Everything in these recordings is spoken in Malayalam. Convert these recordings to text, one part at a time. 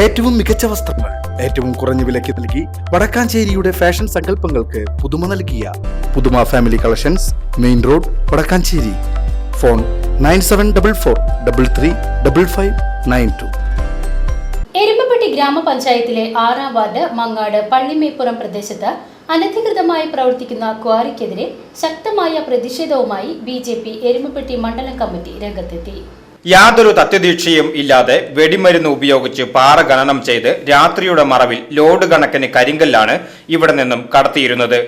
ഏറ്റവും മികച്ച വസ്ത്രങ്ങൾ ഏറ്റവും കുറഞ്ഞ വിലയ്ക്ക് നൽകി വടക്കാഞ്ചേരിയുടെ ഫാഷൻ സങ്കല്പങ്ങൾക്ക് പുതുമ നൽകിയ പുതുമ family collections main road Vadakkanchery. Phone nine seven double four double three double five nine two. Erumapetty ഗ്രാമപഞ്ചായത്തിലെ ആറാം വാർഡ് മങ്ങാട് പള്ളിമേപ്പുറം പ്രദേശത്ത് അനധികൃതമായി പ്രവർത്തിക്കുന്ന ക്വാറിക്കെതിരെ ശക്തമായ പ്രതിഷേധവുമായി ബി ജെ പി എരുമപ്പെട്ടി മണ്ഡലം കമ്മിറ്റി രംഗത്തെത്തി. യാതൊരു തത്യദീക്ഷയും ഇല്ലാതെ വെടിമരുന്ന് ഉപയോഗിച്ച് പാറ ഖനനം ചെയ്ത് രാത്രിയുടെ മറവിൽ ലോഡ് കണക്കിന് കരിങ്കല്ലാണ് ഇവിടെ നിന്നും കടത്തിയിരുന്നത്.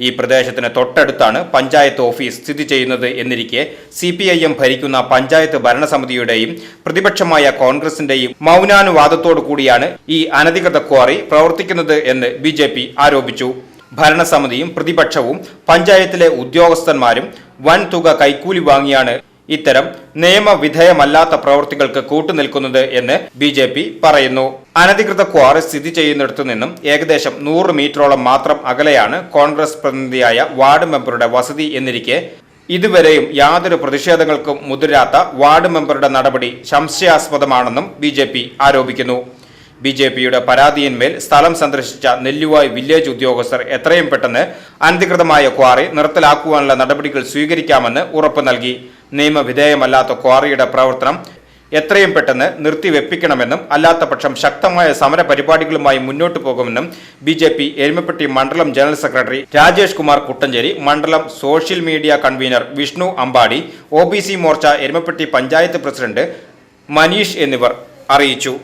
ഈ പ്രദേശത്തിന് തൊട്ടടുത്താണ് പഞ്ചായത്ത് ഓഫീസ് സ്ഥിതി ചെയ്യുന്നത് എന്നിരിക്കെ സി പി ഐ എം ഭരിക്കുന്ന പഞ്ചായത്ത് ഭരണസമിതിയുടെയും പ്രതിപക്ഷമായ കോൺഗ്രസിന്റെയും മൗനാനുവാദത്തോടു കൂടിയാണ് ഈ അനധികൃത ക്വാറി പ്രവർത്തിക്കുന്നത് എന്ന് ബി ജെ പി ആരോപിച്ചു. ഭരണസമിതിയും പ്രതിപക്ഷവും പഞ്ചായത്തിലെ ഉദ്യോഗസ്ഥന്മാരും വൻ തുക കൈക്കൂലി വാങ്ങിയാണ് ഇത്തരം നിയമവിധേയമല്ലാത്ത പ്രവൃത്തികൾക്ക് കൂട്ടുനിൽക്കുന്നത് എന്ന് ബി ജെ പി പറയുന്നു. അനധികൃത ക്വാറി സ്ഥിതി ചെയ്യുന്നിടത്തു നിന്നും ഏകദേശം നൂറ് മീറ്ററോളം മാത്രം അകലെയാണ് കോൺഗ്രസ് പ്രതിനിധിയായ വാർഡ് മെമ്പറുടെ വസതി എന്നിരിക്കെ ഇതുവരെയും യാതൊരു പ്രതിഷേധങ്ങൾക്കും മുതിരാത്ത വാർഡ് മെമ്പറുടെ നടപടി സംശയാസ്പദമാണെന്നും ബി ആരോപിക്കുന്നു. ബി ജെ പിയുടെ പരാതിയിന്മേൽ സ്ഥലം സന്ദർശിച്ച നെല്ലുവായ് വില്ലേജ് ഉദ്യോഗസ്ഥർ എത്രയും പെട്ടെന്ന് അനധികൃതമായ ക്വാറി നിർത്തലാക്കുവാനുള്ള നടപടികൾ സ്വീകരിക്കാമെന്ന് ഉറപ്പ് നൽകി. നിയമവിധേയമല്ലാത്ത ക്വാറിയുടെ പ്രവർത്തനം എത്രയും പെട്ടെന്ന് നിർത്തിവെപ്പിക്കണമെന്നും അല്ലാത്തപക്ഷം ശക്തമായ സമര പരിപാടികളുമായി മുന്നോട്ടു പോകുമെന്നും ബി ജെ പി എരുമപ്പെട്ടി മണ്ഡലം ജനറൽ സെക്രട്ടറി രാജേഷ് കുമാർ കുട്ടഞ്ചേരി മണ്ഡലം social media convener Vishnu Ambadi O B C Morcha Erumapetty panchayat president Manish എന്നിവർ അറിയിച്ചു.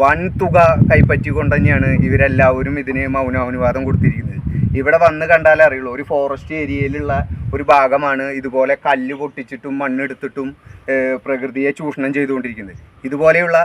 വൻ തുക കൈപ്പറ്റിക്കൊണ്ട് തന്നെയാണ് ഇവരെല്ലാവരും ഇതിന് മൗനാനുവാദം കൊടുത്തിരിക്കുന്നത്. ഇവിടെ വന്ന് കണ്ടാലേ അറിയുള്ളൂ. ഒരു ഫോറസ്റ്റ് ഏരിയയിലുള്ള ഒരു ഭാഗമാണ് ഇതുപോലെ കല്ല് പൊട്ടിച്ചിട്ടും മണ്ണെടുത്തിട്ടും പ്രകൃതിയെ ചൂഷണം ചെയ്തുകൊണ്ടിരിക്കുന്നത്. ഇതുപോലെയുള്ള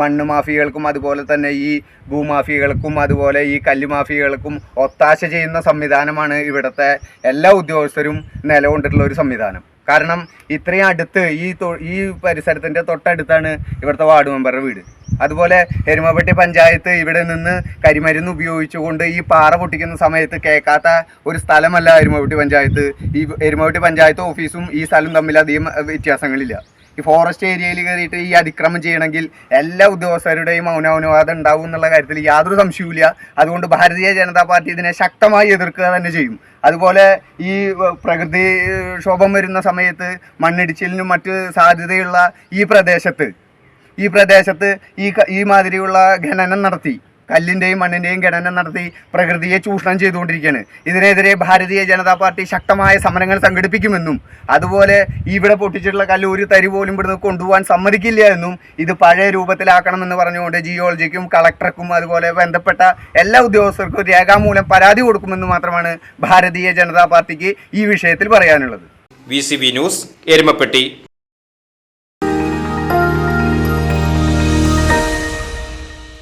മണ്ണ് മാഫിയകൾക്കും അതുപോലെ തന്നെ ഈ ഭൂമാഫിയകൾക്കും അതുപോലെ ഈ കല്ല് മാഫിയകൾക്കും ഒത്താശ ചെയ്യുന്ന സംവിധാനമാണ് ഇവിടുത്തെ എല്ലാ ഉദ്യോഗസ്ഥരും നിലകൊണ്ടിട്ടുള്ള ഒരു സംവിധാനം. കാരണം ഇത്രയും അടുത്ത് ഈ ഈ പരിസരത്തിന്റെ തൊട്ടടുത്താണ് ഇവിടുത്തെ വാർഡ് മെമ്പറുടെ വീട്. അതുപോലെ എരുമപ്പെട്ടി പഞ്ചായത്ത് ഇവിടെ നിന്ന് കരിമരുന്ന് ഉപയോഗിച്ചുകൊണ്ട് ഈ പാറ പൊട്ടിക്കുന്ന സമയത്ത് കേൾക്കാത്ത ഒരു സ്ഥലമല്ല എരുമപ്പെട്ടി പഞ്ചായത്ത്. ഈ എരുമപ്പെട്ടി പഞ്ചായത്ത് ഓഫീസും ഈ സ്ഥലം തമ്മിൽ അധികം വ്യത്യാസങ്ങളില്ല. ഈ ഫോറസ്റ്റ് ഏരിയയിൽ കയറിയിട്ട് ഈ അതിക്രമം ചെയ്യണമെങ്കിൽ എല്ലാ ഉദ്യോഗസ്ഥരുടെയും മൗനാനുവാദം ഉണ്ടാവും എന്നുള്ള കാര്യത്തിൽ യാതൊരു സംശയവുമില്ല. അതുകൊണ്ട് ഭാരതീയ ജനതാ പാർട്ടി ഇതിനെ ശക്തമായി എതിർക്കുക തന്നെ ചെയ്യും. അതുപോലെ ഈ പ്രകൃതി ക്ഷോഭം വരുന്ന സമയത്ത് മണ്ണിടിച്ചിലിനും മറ്റ് സാധ്യതയുള്ള ഈ പ്രദേശത്ത് ഈ പ്രദേശത്ത് ഈ ഈ മാതിരിയുള്ള ഖനനം നടത്തി കല്ലിന്റെയും മണ്ണിന്റെയും ഖനനം നടത്തി പ്രകൃതിയെ ചൂഷണം ചെയ്തുകൊണ്ടിരിക്കുകയാണ് ഇതിനെതിരെ ഭാരതീയ ജനതാ പാർട്ടി ശക്തമായ സമരങ്ങൾ സംഘടിപ്പിക്കുമെന്നും അതുപോലെ ഇവിടെ പൊട്ടിച്ചിട്ടുള്ള കല്ല് ഒരു തരി പോലും ഇവിടുന്ന് കൊണ്ടുപോകാൻ സമ്മതിക്കില്ല എന്നും ഇത് പഴയ രൂപത്തിലാക്കണമെന്ന് പറഞ്ഞുകൊണ്ട് ജിയോളജിക്കും കളക്ടർക്കും അതുപോലെ ബന്ധപ്പെട്ട എല്ലാ ഉദ്യോഗസ്ഥർക്കും രേഖാമൂലം പരാതി കൊടുക്കുമെന്ന് മാത്രമാണ് ഭാരതീയ ജനതാ പാർട്ടിക്ക് ഈ വിഷയത്തിൽ പറയാനുള്ളത്. V news Erumapetty.